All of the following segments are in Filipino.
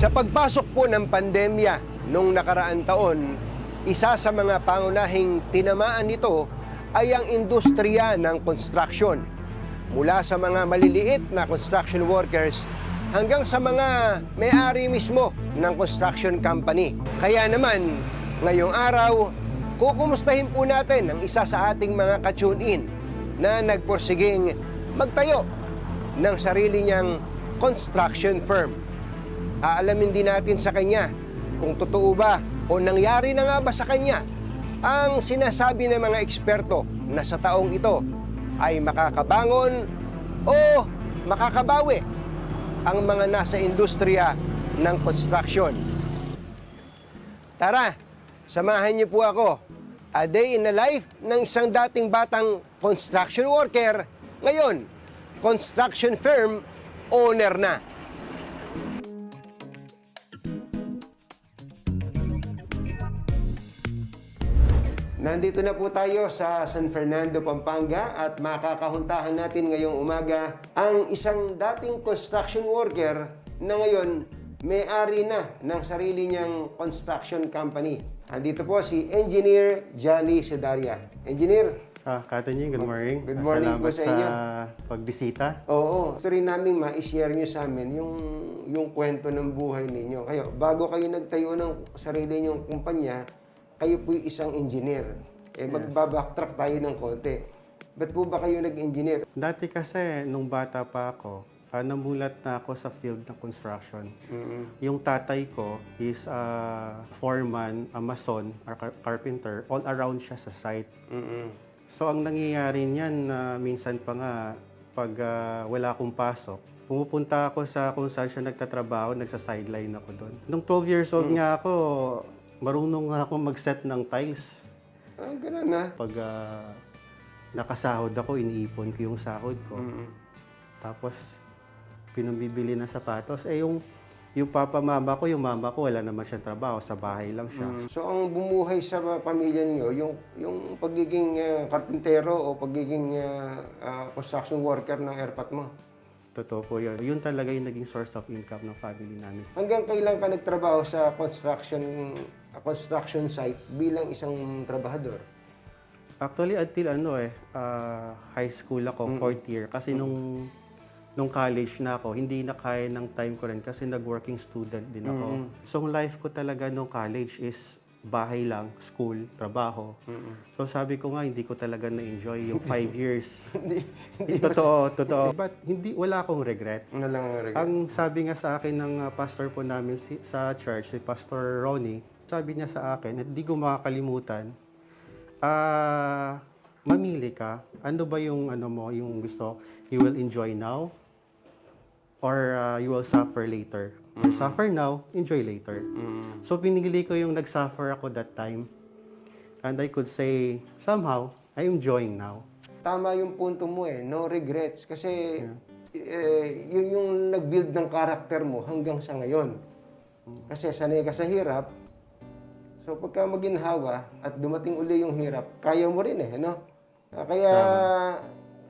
Sa pagpasok po ng pandemya nung nakaraang taon, isa sa mga pangunahing tinamaan nito ay ang industriya ng construction. Mula sa mga maliliit na construction workers hanggang sa mga may-ari mismo ng construction company. Kaya naman, ngayong araw, kukumustahin po natin ang isa sa ating mga ka-tune-in na nagporsiging magtayo ng sarili niyang construction firm. Aalamin din natin sa kanya kung totoo ba o nangyari na nga ba sa kanya ang sinasabi ng mga eksperto na sa taong ito ay makakabangon o makakabawi ang mga nasa industriya ng construction. Tara, samahan niyo po ako. A day in the life ng isang dating batang construction worker, ngayon, construction firm owner na. Nandito na po tayo sa San Fernando, Pampanga at makakahuntahan natin ngayong umaga ang isang dating construction worker na ngayon may-ari na ng sarili niyang construction company. Nandito po si Engineer Jolly Sedaria. Engineer, Ah, Katan good morning. Good morning po Salamat sa inyo. pagbisita. Oo, gusto rin namin ma-share nyo sa amin yung, yung kwento ng buhay ninyo. Kayo, bago kayo nagtayo ng sarili nyong kumpanya, kayo po'y isang engineer. Eh, magbabacktrack tayo ng konti. Ba't po ba kayo nag-engineer? Dati kasi, nung bata pa ako, ah, namulat na ako sa field ng construction. Yung tatay ko is a foreman, a mason, a car- carpenter. All around siya sa site. Mm-mm. So, ang nangyayari niyan, na minsan pa nga, pag ah, wala akong pasok, pumupunta ako sa kung saan siya nagtatrabaho, nagsa-sideline ako doon. Nung 12 years old nga ako, marunong nga ako mag-set ng tiles. Ah, ganun na. Pag ah, nakasahod ako, iniipon ko yung sahod ko. Mm-mm. Tapos, pinambibili ng sapatos. Eh, yung, yung papa mama ko, yung mama ko, wala naman siyang trabaho. Sa bahay lang siya. Mm. So, ang bumuhay sa pamilya niyo, yung, yung pagiging karpintero o pagiging ah, ah, construction worker ng airpat mo. Totoo po yun. Yun talaga yung naging source of income ng family namin. Hanggang kailan ka nagtrabaho sa construction construction site bilang isang trabahador? Actually, until ano eh, ah, high school ako, fourth year. Kasi nung, nung college na ako, hindi na kaya ng time ko rin kasi nag-working student din ako. So, ang life ko talaga nung college is bahay lang, school, trabaho. So, sabi ko nga, hindi ko talaga na-enjoy yung five years. Hindi. totoo, totoo. But hindi, wala akong regret. Ano lang ang regret? Ang sabi nga sa akin ng uh, pastor po namin si- sa church, si Pastor Ronnie, sabi niya sa akin, at di ko makakalimutan, ah, mamili ka. Ano ba yung ano mo, yung gusto? You will enjoy now or uh, you will suffer later. Or suffer now, enjoy later. Mm. So pinili ko yung nag-suffer ako that time. And I could say, somehow, I am enjoying now. Tama yung punto mo eh, no regrets. Kasi eh, yun yung nag-build ng karakter mo hanggang sa ngayon. Kasi sanay ka sa hirap, so pagka maginhawa at dumating uli yung hirap, kaya mo rin eh, no? Ah, Kaya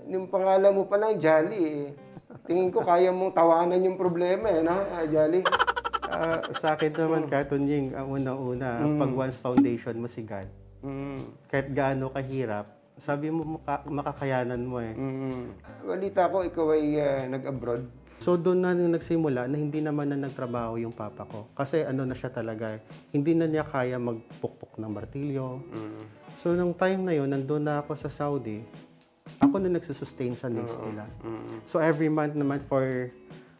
yung pangalan mo pa lang, Jolly, eh, tingin ko kaya mong tawanan yung problema eh, no? Ah, Jolly. Ah, sa akin naman, Katon Ying, ang unang-una, pag once foundation mo si God, Mm. kahit gaano kahirap, sabi mo maka- makakayanan mo eh. Mm. Balita ko, ikaw ay ah, nag-abroad. So doon na nung nagsimula na hindi naman na nagtrabaho yung papa ko. Kasi ano na siya talaga, eh, hindi na niya kaya magpukpok ng martilyo. So nung time na yon nandun na ako sa Saudi, ako na nagsusustain sa needs nila. Mm. So every month naman for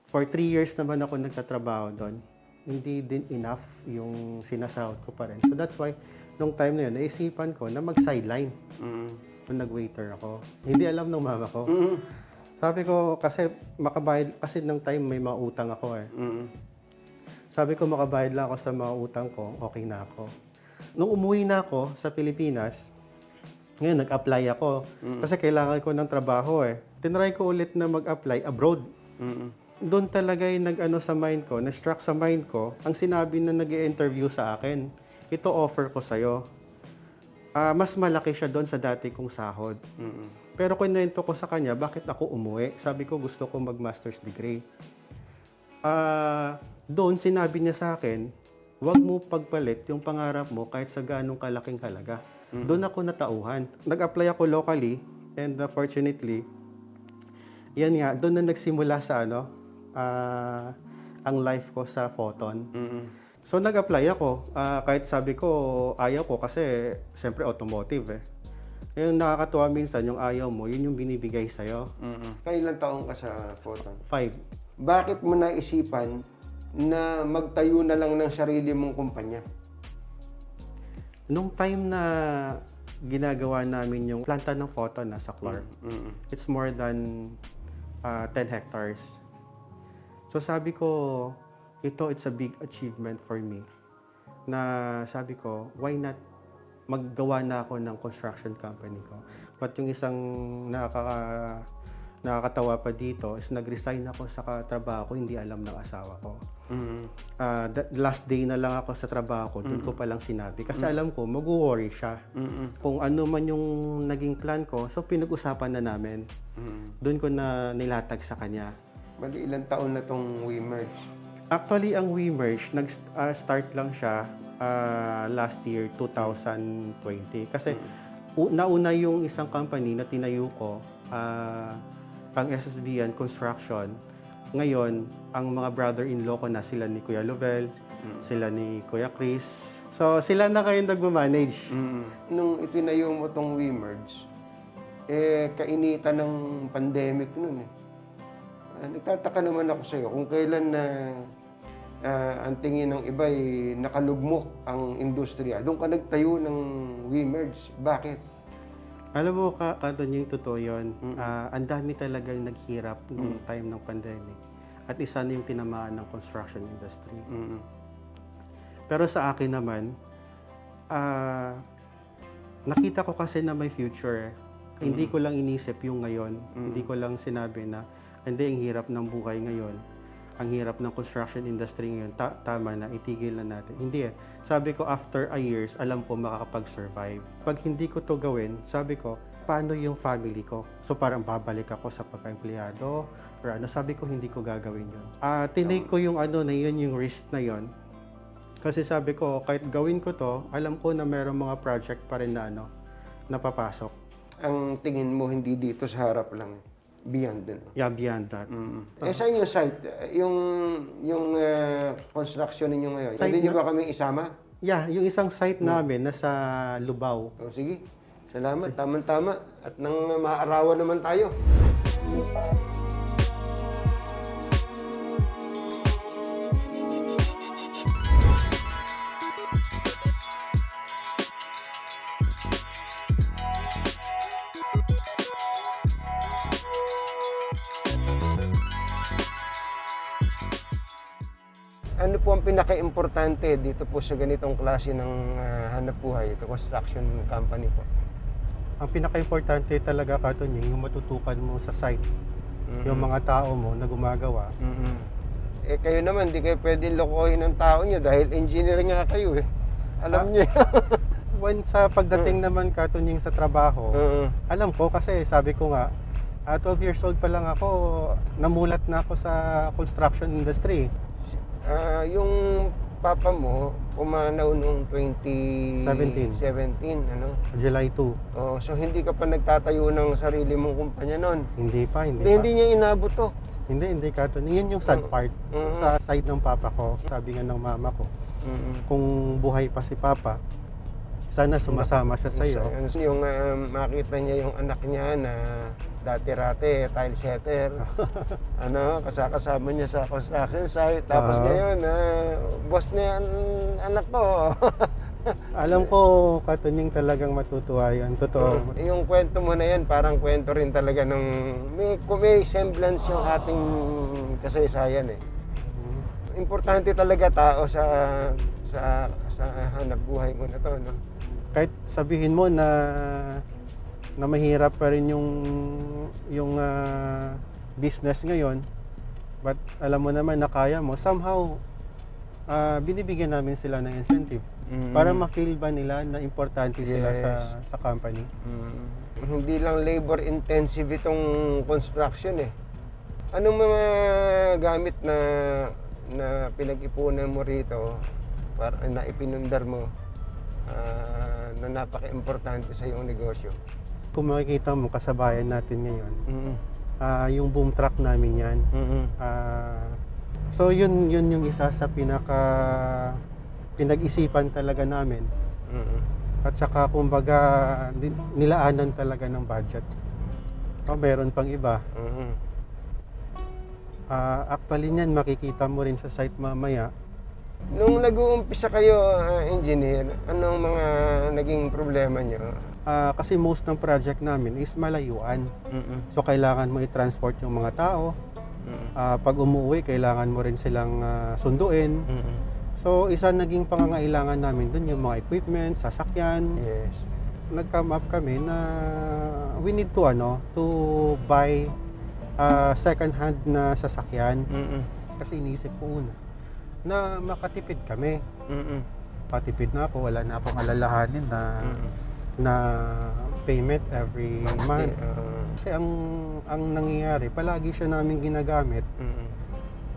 for three years naman ako nagtatrabaho doon. Hindi din enough yung sinasahod ko pa rin. So that's why nung time na yun, naisipan ko na mag-sideline Mm. nung nag-waiter ako. Hindi alam ng mama ko. Mm. Sabi ko, kasi makabayad, kasi nung time may mga utang ako eh. Mm. Sabi ko, makabayad lang ako sa mga utang ko, okay na ako. Nung umuwi na ako sa Pilipinas, ngayon nag-apply ako. Kasi kailangan ko ng trabaho eh. Tinry ko ulit na mag-apply abroad. Mm. Doon talaga yung nag-ano sa mind ko, na-struck sa mind ko, ang sinabi na nag interview sa akin, ito offer ko sa'yo. Ah, mas malaki siya doon sa dati kong sahod. Mm. Pero kwento ko sa kanya, bakit ako umuwi? Sabi ko, gusto ko mag-master's degree. Ah, doon sinabi niya sa akin, huwag mo pagpalit yung pangarap mo kahit sa ganong kalaking halaga. Doon ako natauhan. Nag-apply ako locally and uh, fortunately, yan nga, doon na nagsimula sa ano, ah, ang life ko sa Photon. So nag-apply ako. Ah, kahit sabi ko, ayaw ko kasi siyempre automotive eh. Yung nakakatuwa minsan, yung ayaw mo, yun yung binibigay sa'yo. Kailan taong ka sa Photon? Five. Bakit mo naisipan na magtayo na lang ng sarili mong kumpanya? Nung time na ginagawa namin yung planta ng photo na sa Clark, it's more than uh, 10 hectares. So sabi ko, ito it's a big achievement for me. Na sabi ko, why not maggawa na ako ng construction company ko. But yung isang nakaka, nakakatawa pa dito is nag-resign ako sa trabaho ko, hindi alam ng asawa ko. Ah, the last day na lang ako sa trabaho ko, doon ko palang sinabi. Kasi alam ko, mag-worry siya. Kung ano man yung naging plan ko, so pinag-usapan na namin. Doon ko na nilatag sa kanya. Bali, ilang taon na tong we merge? Actually, ang WeMerge, nag-start lang siya ah, last year, 2020. Kasi u- nauna yung isang company na tinayo ko, ah, ang SSBN Construction. Ngayon, ang mga brother-in-law ko na sila ni Kuya Lovell, sila ni Kuya Chris. So, sila na kayo nagmamanage. Nung itinayo mo tong we merge, eh, kainitan ng pandemic nun eh. Ah, nagtataka naman ako sa'yo kung kailan na ah, ang tingin ng iba ay nakalugmok ang industriya. Doon ka nagtayo ng we merge. Bakit? Alam mo, ka, Kanton, yung totoo yun. Ah, ang dami talagang naghirap nung time ng pandemic. At isa na yung tinamaan ng construction industry. Pero sa akin naman, ah, nakita ko kasi na may future. eh. Hindi ko lang inisip yung ngayon. Hindi ko lang sinabi na, hindi, ang hirap ng buhay ngayon. Ang hirap ng construction industry ngayon. Ta- tama na, itigil na natin. Hindi eh. Sabi ko, after a years, alam ko makakapag-survive. Pag hindi ko to gawin, sabi ko, paano yung family ko? So parang babalik ako sa pagka-empleyado or ano, sabi ko hindi ko gagawin yun. Ah, tinake ko yung ano na yun, yung risk na yun. Kasi sabi ko, kahit gawin ko to, alam ko na meron mga project pa rin na ano, napapasok. Ang tingin mo hindi dito sa harap lang. Beyond din. Yeah, beyond that. Eh, saan yung site? Yung, yung ah, construction ninyo ngayon? Site Pwede nyo na- ba kami isama? Yeah, yung isang site namin nasa Lubao. O, sige. Salamat. Tama-tama. At nang maarawan naman tayo. Ang pinaka-importante dito po sa ganitong klase ng ah, hanap buhay, ito construction company po? Ang pinaka-importante talaga, Katon, yung matutukan mo sa site. Yung mga tao mo na gumagawa. Eh kayo naman, di kayo pwedeng lokohin ng tao nyo dahil engineer nga kayo eh. Alam niyo. When sa pagdating naman, Katon, yung sa trabaho, Oo. alam ko kasi sabi ko nga, ah, 12 years old pa lang ako, namulat na ako sa construction industry. Ah, yung papa mo, pumanaw noong 2017, 17. ano? July 2. Oh, so hindi ka pa nagtatayo ng sarili mong kumpanya noon. Hindi pa, hindi, Hindi, pa. hindi niya inabot to. Hindi, hindi, Katon. Yun yung sad Mm. part. Mm. Sa side ng papa ko, sabi nga ng mama ko, kung buhay pa si papa, sana sumasama siya sa iyo. Yung ah, makita niya yung anak niya na dati-rate, tile setter. ano, kasakasama niya sa construction site. Tapos Ah. ngayon, ah, boss niya ang anak ko. Alam ko, katunying talagang matutuwa yan. Totoo. yung kwento mo na yan, parang kwento rin talaga ng may, may semblance yung ating kasaysayan eh. Importante talaga tao sa sa sa hanap buhay mo na to, no? Kahit sabihin mo na na mahirap pa rin yung yung ah, business ngayon, but alam mo naman na kaya mo, somehow ah, binibigyan namin sila ng incentive. Mm. Para ma-feel ba nila na importante sila Yes. sa sa company. Mm. Hindi lang labor intensive itong construction eh. Anong mga gamit na na pinag-ipunan mo rito para na ipinundar mo ah, na napaka-importante sa iyong negosyo? Kung makikita mo kasabayan natin ngayon, Mm. ah, yung boom truck namin 'yan. Mm. Ah, so yun yun yung isa sa pinaka pinag-isipan talaga namin Mm. at saka kumbaga nilaanan talaga ng budget. O meron pang iba. Mm. Ah, actually niyan makikita mo rin sa site mamaya. Nung nag-uumpisa kayo, ah, engineer, anong mga naging problema nyo? Ah, kasi most ng project namin is malayuan. Mm. So kailangan mo i-transport yung mga tao. Mm. Ah, pag umuwi, kailangan mo rin silang ah, sunduin. Mm. So isa naging pangangailangan namin dun yung mga equipment, sasakyan. Yes. Nag-come up kami na we need to ano, to buy ah, second hand na sasakyan Mm. kasi inisip ko una na makatipid kami. Mm. Patipid na ako, wala na akong alalahanin na na payment every month. Uh, Kasi ang ang nangyayari, palagi siya namin ginagamit mm.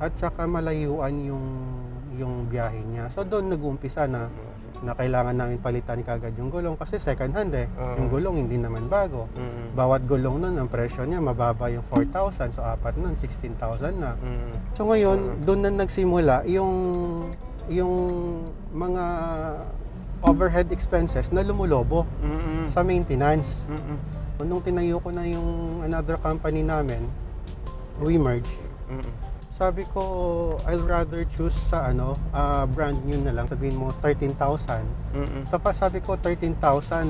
at saka malayuan yung yung biyahe niya. So doon nag-uumpisa na na kailangan namin palitan kagad yung gulong kasi second hand eh. Oo. Yung gulong hindi naman bago. Mm. Bawat gulong nun, ang presyo niya mababa yung 4,000. So apat nun, 16,000 na. Mm. So ngayon, doon na nagsimula yung yung mga overhead expenses na lumulobo Mm. sa maintenance. Mm. Nung tinayo ko na yung another company namin, we merge. Mm. Sabi ko, I'll rather choose sa ano, ah, brand new na lang. Sabihin mo, 13,000. Mm. So pa sabi ko, 13,000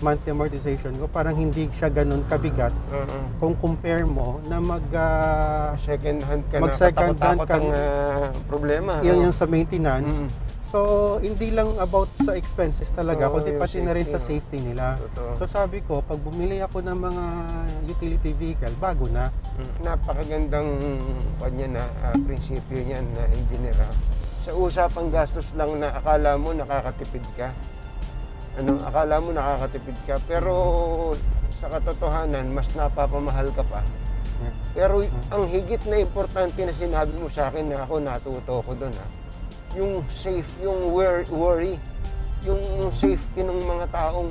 monthly amortization ko, parang hindi siya ganun kabigat Uh-uh. kung compare mo na mag, ah, Second hand ka Mag na, second hand ka. ang ah, problema. yun no? yung sa maintenance. Mm. So, hindi lang about sa expenses talaga, Oo, kundi pati na rin sa safety nila. Totoo. So sabi ko, pag bumili ako ng mga utility vehicle, bago na. Mm. Napakagandang kanya na ah, prinsipyo niyan na engineer. Sa usapang gastos lang na akala mo nakakatipid ka. Ano, akala mo nakakatipid ka pero sa katotohanan mas napapamahal ka pa. Pero ang higit na importante na sinabi mo sa akin na ako natuto ko doon ah. Yung safe, yung wor- worry, yung safety ng mga taong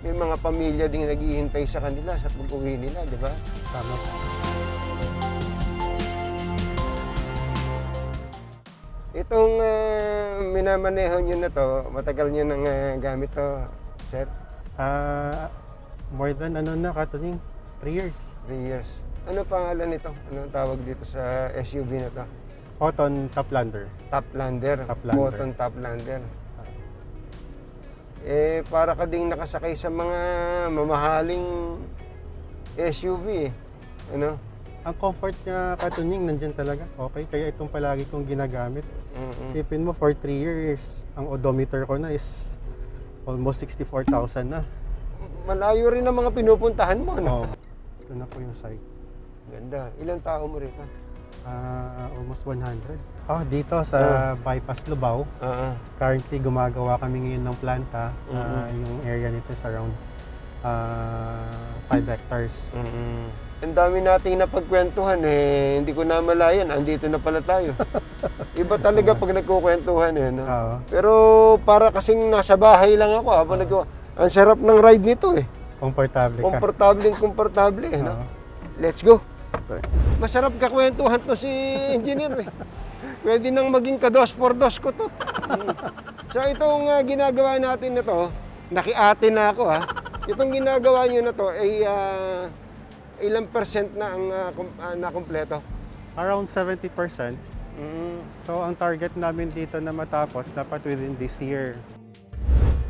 may mga pamilya ding naghihintay sa kanila sa pag-uwi nila, di ba? Tama. Minamaneho nyo na to, matagal nyo nang ah, gamit to, sir? Ah, more than ano na, katuning, 3 years. 3 years. Ano pangalan nito? Anong tawag dito sa SUV na to? Cotton Toplander. Toplander. Toplander. Cotton Toplander. Eh, para ka ding nakasakay sa mga mamahaling SUV eh. Ano? Ang comfort niya, katuning, nandyan talaga. Okay, kaya itong palagi kong ginagamit. Mm-mm. Isipin mo, for 3 years, ang odometer ko na is almost 64,000 na. Malayo rin ang mga pinupuntahan mo, no? Oh, ito na po yung site. Ganda. Ilang tao mo rito? Ah, almost 100. Oh, dito sa Bypass Lubao, Oo. currently gumagawa kami ngayon ng planta. Ah, Mhm. yung area nito is around 5 hectares. Mm-mm. Ang dami nating napagkwentuhan eh, hindi ko namalayan, andito na pala tayo. Iba talaga pag nagkukwentuhan eh, no? Oo. Pero para kasing nasa bahay lang ako habang nag Ang sarap ng ride nito eh. Komportable ka. Komportableng komportable eh, no? Oo. Let's go. Masarap kakwentuhan to si engineer eh. Pwede nang maging kados por dos ko to. Mm. so itong ah, ginagawa natin na to, nakiate na ako ha. Itong ginagawa nyo na to ay ah, ilang percent na ang ah, kum- ah, nakumpleto? Around 70%. Mm. So, ang target namin dito na matapos dapat within this year.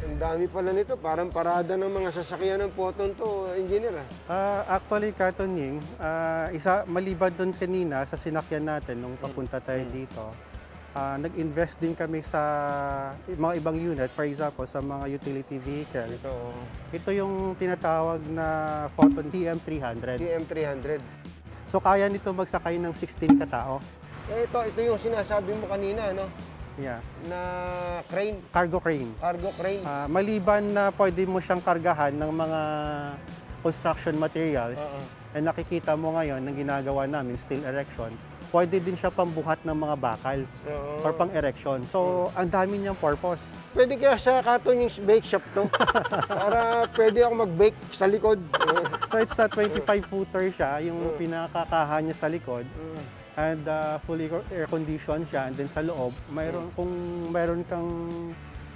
Ang dami pala nito, parang parada ng mga sasakyan ng poton to, engineer ah. Ah, actually, Katoning, ah, isa maliban doon kanina sa sinakyan natin nung papunta tayo dito, ah, nag-invest din kami sa mga ibang unit, for example, sa mga utility vehicle. Ito, Ito yung tinatawag na Photon TM300. TM300. So, kaya nito magsakay ng 16 katao. Eh, ito, ito yung sinasabi mo kanina, no? Yeah. na crane, Cargo crane. cargo crane. Ah, maliban na pwede mo siyang kargahan ng mga construction materials, Oo. eh nakikita mo ngayon ng ginagawa namin, steel erection, pwede din siya pambuhat ng mga bakal Oo. or pang erection. So, ang dami niyang purpose. Pwede kaya sa Katon yung bake shop to. Para pwede ako mag-bake sa likod. So, it's a 25-footer siya, yung Mm. pinakakahan niya sa likod. Mm. And uh, fully air conditioned siya. And then sa loob, mayroon, kung mayroon kang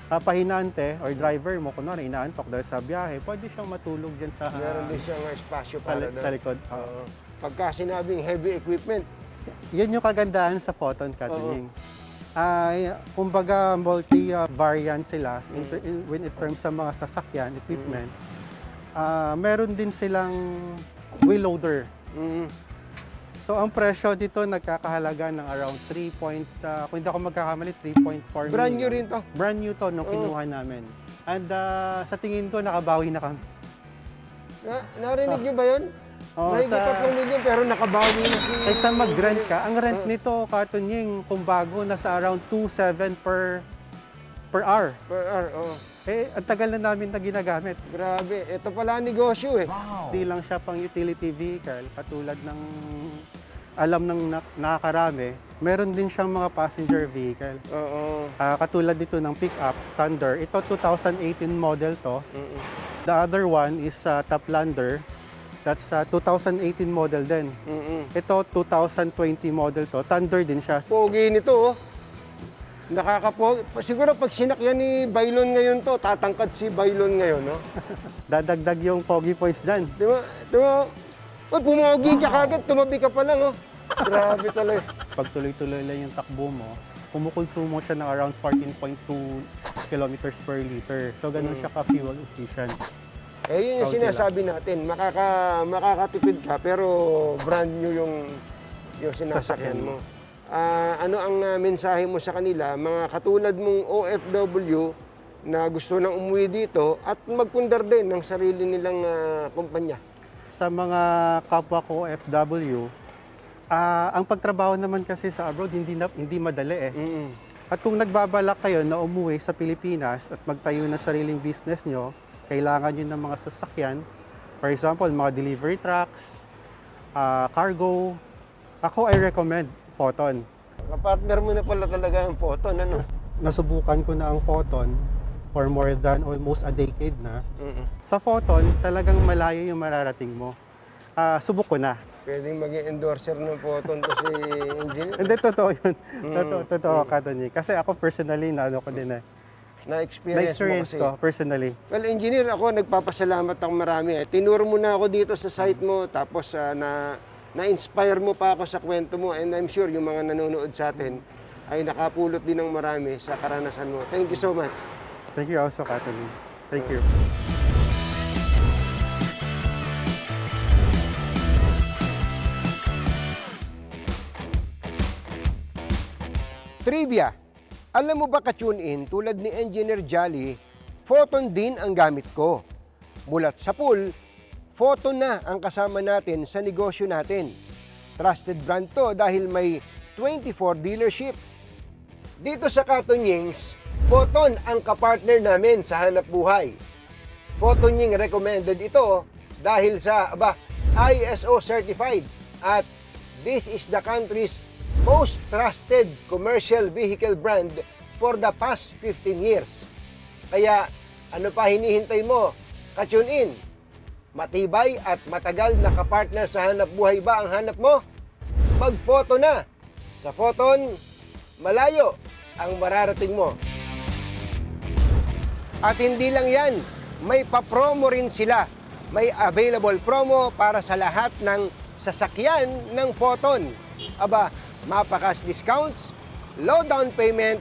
uh, pahinante or driver mo, kunwari inaantok dahil sa biyahe, pwede siyang matulog dyan sa, Meron din siyang espasyo sa, para li- doon. sa likod. Oo. Oo. Pagka sinabing heavy equipment, Yan yung kagandahan sa photon cutting. Ay, kumbaga multi-variant sila in, in, when it terms sa mga sasakyan, equipment. Ah, meron din silang wheel loader. mm, So ang presyo dito nagkakahalaga ng around 3 point, ah, kung hindi ako magkakamali, 3.4 brand new million. rin to. Brand new to nung Oo. kinuha namin. And ah, sa tingin ko nakabawi na kami. Na, narinig niyo ba yun? Oo, May sa, sa... milyon pero nakabawi na si... kaysa mag-rent ka, ang rent nito, katunying, kung bago, nasa around 2.7 per per hour. Per hour, oh. Eh, ang tagal na namin na ginagamit. Grabe. Ito pala ang negosyo eh. Hindi lang siya pang utility vehicle, katulad ng alam ng na- nakakarami. Meron din siyang mga passenger vehicle. Oo. Ah, katulad dito ng pickup, Thunder. Ito 2018 model to. Mm-mm. The other one is uh, Toplander. That's uh, 2018 model din. Mm-mm. Ito 2020 model to. Thunder din siya. Pogi nito, oh. Nakakapogi. Siguro pag sinakyan ni Bailon ngayon to, tatangkad si Bailon ngayon, no? Dadagdag yung pogi points dyan. Di ba? Di ba? Uy, pumogi ka kagad, tumabi ka pa lang, oh. Grabe talaga. Pag tuloy-tuloy lang yung takbo mo, kumukonsumo siya ng around 14.2 kilometers per liter. So, ganun Mm. siya ka-fuel efficient. Eh, yun yung Kaunti sinasabi natin. Makaka, makakatipid ka, pero brand new yung, yung sinasakyan mo. Ah, ano ang ah, mensahe mo sa kanila, mga katulad mong OFW na gusto nang umuwi dito at magpundar din ng sarili nilang ah, kumpanya? Sa mga kapwa ko FW, ah, ang pagtrabaho naman kasi sa abroad hindi na, hindi madali eh. Mm. At kung nagbabalak kayo na umuwi sa Pilipinas at magtayo ng sariling business nyo, kailangan nyo ng mga sasakyan. For example, mga delivery trucks, ah, cargo. Ako, I recommend Photon. Kapartner mo na pala talaga ang photo, ano? Nasubukan ko na ang Photon for more than almost a decade na. Mm. Sa Photon, talagang malayo yung mararating mo. Ah, subok ko na. Pwedeng maging endorser ng photo to si engineer. Hindi, totoo yun. Mm, Totoo, totoo mm. ka Tony. Kasi ako personally, na ano ko din eh. Na-experience, Na-experience mo kasi. ko, personally. Well, engineer, ako nagpapasalamat ako marami. Eh. Tinuro mo na ako dito sa site mo, tapos ah, na na-inspire mo pa ako sa kwento mo. And I'm sure yung mga nanonood sa atin ay nakapulot din ng marami sa karanasan mo. Thank you so much. Thank you also, Kathleen. Thank you. Trivia. Alam mo ba ka-tune in tulad ni Engineer Jolly, photon din ang gamit ko. Mulat sa pool, photon na ang kasama natin sa negosyo natin. Trusted brand to dahil may 24 dealership. Dito sa Katonyings, Photon ang kapartner namin sa hanap buhay. Photonying recommended ito dahil sa aba, ISO certified at this is the country's most trusted commercial vehicle brand for the past 15 years. Kaya ano pa hinihintay mo? Ka-tune in. Matibay at matagal na kapartner sa hanap buhay ba ang hanap mo? Mag-photo na. Sa Photon, malayo ang mararating mo. At hindi lang yan, may pa-promo rin sila. May available promo para sa lahat ng sasakyan ng Photon. Aba, mapakas discounts, low down payment,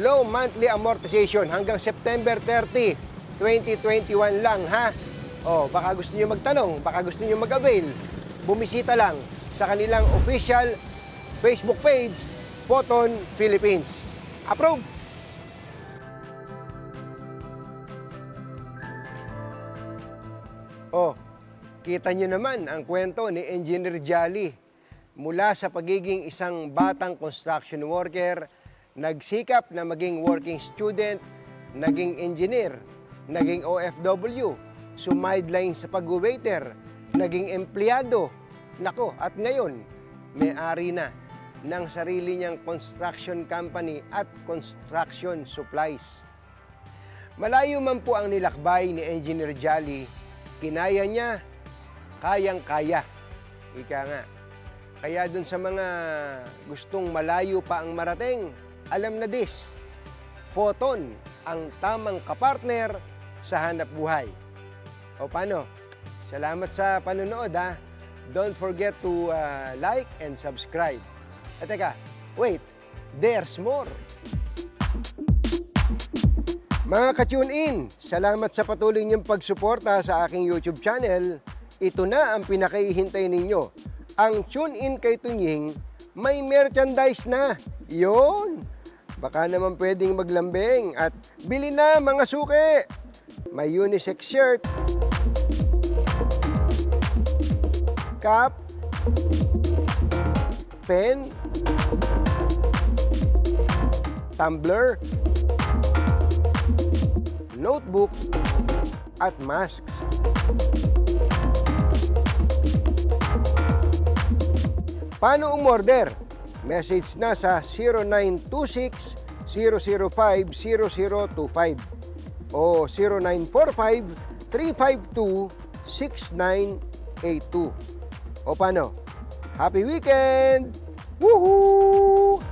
low monthly amortization hanggang September 30, 2021 lang ha. O, baka gusto niyo magtanong, baka gusto niyo mag-avail, bumisita lang sa kanilang official Facebook page, Photon Philippines. Approve! Oh, kita nyo naman ang kwento ni Engineer Jolly. Mula sa pagiging isang batang construction worker, nagsikap na maging working student, naging engineer, naging OFW, sumideline sa pag-waiter, naging empleyado. Nako, at ngayon, may-ari na ng sarili niyang construction company at construction supplies. Malayo man po ang nilakbay ni Engineer Jolly, kinaya niya, kayang-kaya. Ika nga. Kaya dun sa mga gustong malayo pa ang marating, alam na this, Photon ang tamang kapartner sa hanap buhay. O paano? Salamat sa panonood ha. Don't forget to uh, like and subscribe. At teka, wait, there's more. Mga ka-tune in, salamat sa patuloy niyong pagsuporta sa aking YouTube channel. Ito na ang pinakaihintay ninyo. Ang Tune In kay Tunying may merchandise na. Yon. Baka naman pwedeng maglambing at bili na mga suki. May unisex shirt, cap, pen, tumbler, notebook, at masks. Paano umorder? Message na sa 0926 005 0025 o 0945 352 6982. O paano? Happy weekend! Woohoo!